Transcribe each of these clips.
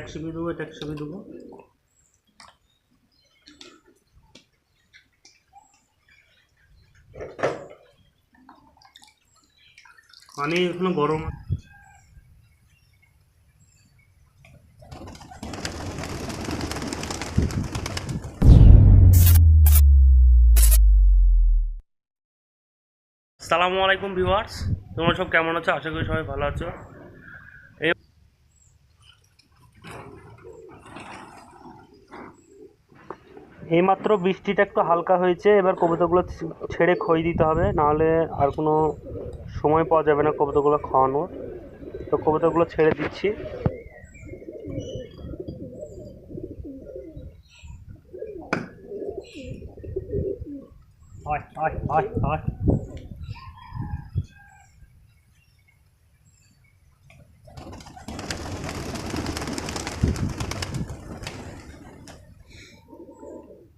একশো দেবো, এটা দেবো। পানি এখনও গরম। আসসালামু আলাইকুম ভিউয়ার্স, তোমরা সব কেমন আছো? আশা করি সবাই ভালো আছো এই এইমাত্র বৃষ্টিটা একটু হালকা হয়েছে, এবার কবিতাগুলো ছেড়ে খই দিতে হবে, নাহলে আর কোনো সময় পাওয়া যাবে না কবিতাগুলো খাওয়ানোর। তো কবিতাগুলো ছেড়ে দিচ্ছি। হয় হয় হয় আয়।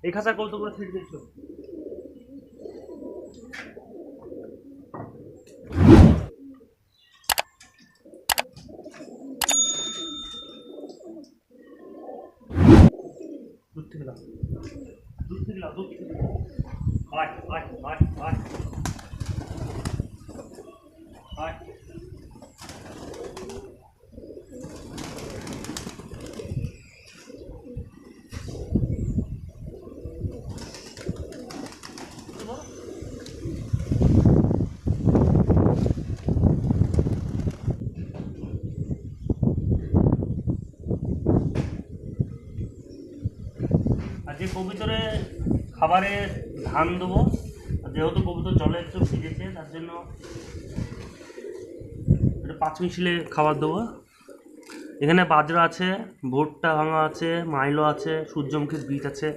এই খাঁচার ছেড়ে দিচ্ছ দুধ থেকে দাও। দুধ থেকে দাও আয় আয় আয়। আয়। যে কবিতরে খাবারে ধান দেবো যেহেতু কবিতর জলে একটু ভিজেছে, তার জন্য পাঁচ মিশিলে খাবার দেবো। এখানে বাজরা আছে, ভুট্টা ভাঙা আছে, মাইলো আছে, সূর্যমুখীর বীজ আছে।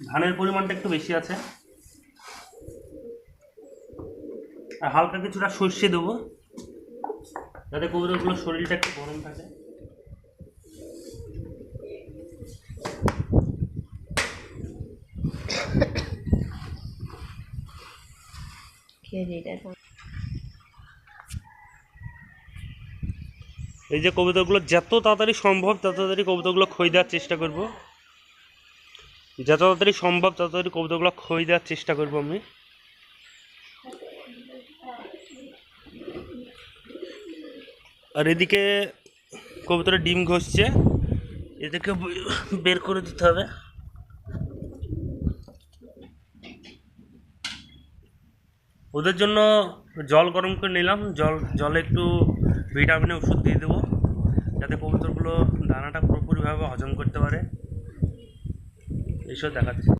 ধানের পরিমাণটা একটু বেশি আছে আর হালকা কিছুটা সর্ষে দেবো। যাতে কবুতরগুলোর শরীরটা একটু গরম থাকে। এই যে কবিতাগুলো যত তাড়াতাড়ি সম্ভব তত তাড়াতাড়ি কবিতাগুলো খই দেওয়ার চেষ্টা করব। যত তাড়াতাড়ি সম্ভব তত তাড়াতাড়ি কবিতাগুলো খই দেওয়ার চেষ্টা করব আমি। আর এদিকে কবুতরে ডিম ঘষছে। এদিকে বের করে দিতে হবে। ওদের জন্য জল গরম করে নিলাম। জল, জলে একটু ভিটামিনের ওষুধ দিয়ে দেবো। যাতে কবুতরগুলো দানাটা পুরোপুরিভাবে হজম করতে পারে। এইসব দেখাচ্ছি।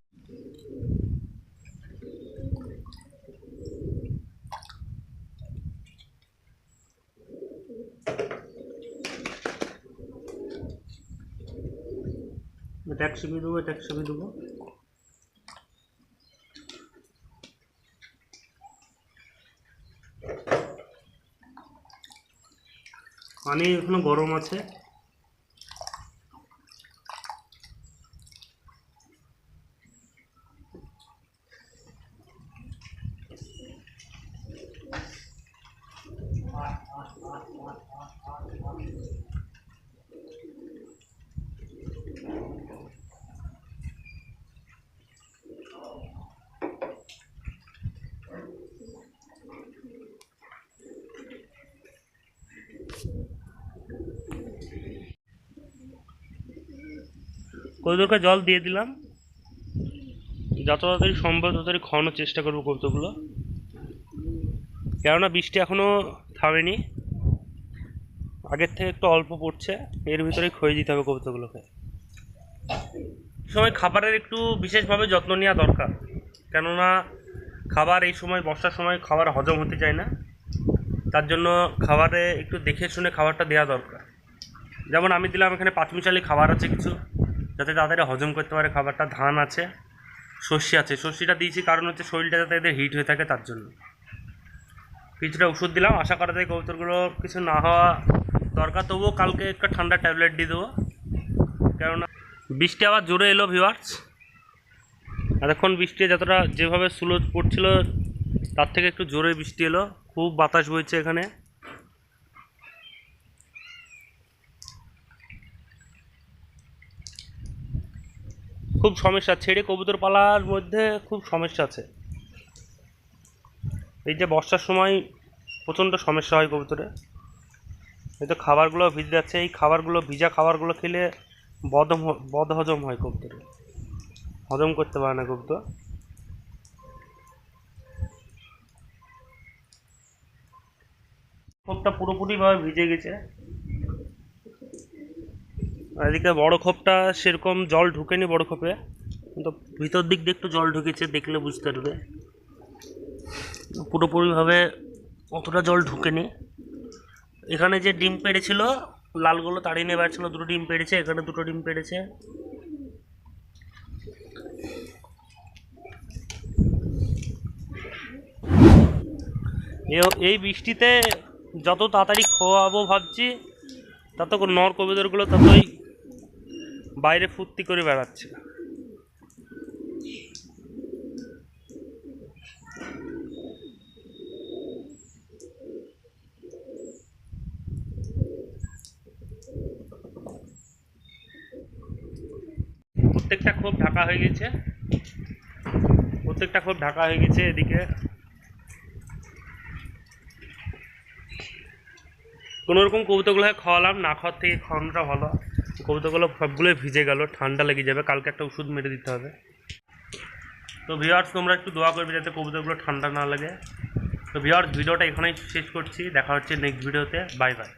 এটা একশো বি দেবো এটা একশো বি দেবো। পানি এখনও গরম আছে। কৌতুকে জল দিয়ে দিলাম। যত তাড়াতাড়ি সম্ভব তাড়াতাড়ি খাওয়ানোর চেষ্টা করব কৌতুকগুলো। কেননা বৃষ্টি এখনও থামেনি। আগের থেকে একটু অল্প পড়ছে। এর ভিতরেই খয়ে দিতে হবে কবুতরগুলোকে এই সময় খাবারের একটু বিশেষভাবে যত্ন নেওয়া দরকার। কেননা খাবার এই সময় বর্ষার সময় খাবার হজম হতে চায় না। তার জন্য খাবারে একটু দেখে শুনে খাবারটা দেওয়া দরকার। যেমন আমি দিলাম এখানে পাঁচমিশালি খাবার আছে কিছু। যাতে তাড়াতাড়ি হজম করতে পারে খাবারটা, ধান আছে, সর্ষে আছে। সর্ষেটা দিয়েছি কারণ হচ্ছে শরীরটা যাতে এদের হিট হয়ে থাকে তার জন্য। কিছুটা ওষুধ দিলাম, আশা করা যায় কবুতরগুলো কিছু না হওয়া দরকার। তবুও কালকে একটা ঠান্ডা ট্যাবলেট দিয়ে দেবো। কেননা বৃষ্টি আবার জোরে এলো ভিওয়ার্স এতক্ষণ বৃষ্টি যতটা যেভাবে স্লো পড়ছিল, তার থেকে একটু জোরে বৃষ্টি এলো। খুব বাতাস বইছে এখানে। খুব সমস্যা ছেড়ে কবুতর পালার মধ্যে খুব সমস্যা আছে। এই যে বর্ষার সময় প্রচণ্ড সমস্যা হয় কবুতরে। এই তো খাবারগুলো ভিজে যাচ্ছে। এই খাবারগুলো, ভিজা খাবারগুলো খেলে বদম বদ হজম হয় কবুতরে। হজম করতে পারে না কবুতর। খোপটা পুরোপুরিভাবে ভিজে গেছে। এদিকে বড় খোপটা সেরকম জল ঢুকেনি বড় খোপে। কিন্তু ভিতর দিক দিয়ে একটু জল ঢুকেছে, দেখলে বুঝতে পারবে। পুরোপুরিভাবে অতটা জল ঢুকেনি। এখানে যে ডিম পেড়েছিল লালগুলো তাড়িয়ে নিয়ে বেড়াচ্ছিল, দুটো ডিম পেড়েছে, এখানে দুটো ডিম পেড়েছে। এই বৃষ্টিতে যত তাড়াতাড়ি খোয়াবো ভাবছি, তত নর কবিতরগুলো ততই বাইরে ফুর্তি করে বেড়াচ্ছে। প্রত্যেকটা খোপ ঢাকা হয়ে গেছে। প্রত্যেকটা খোপ ঢাকা হয়ে গেছে এদিকে। কোনো রকম কবুতরগুলো খাওয়ালাম, না খাওয়ার থেকে খাওয়ানোটা ভালো। কবুতরগুলো সবগুলোই ভিজে গেল, ঠান্ডা লেগে যাবে, কালকে একটা ওষুধ মেরে দিতে হবে। তো ভিওয়ার্স তোমরা একটু দোয়া করবে যাতে কবিতাগুলো ঠান্ডা না লাগে। তো ভিওয়ার্স ভিডিওটা এখানেই শেষ করছি, দেখা হচ্ছে নেক্সট ভিডিওতে বাই বাই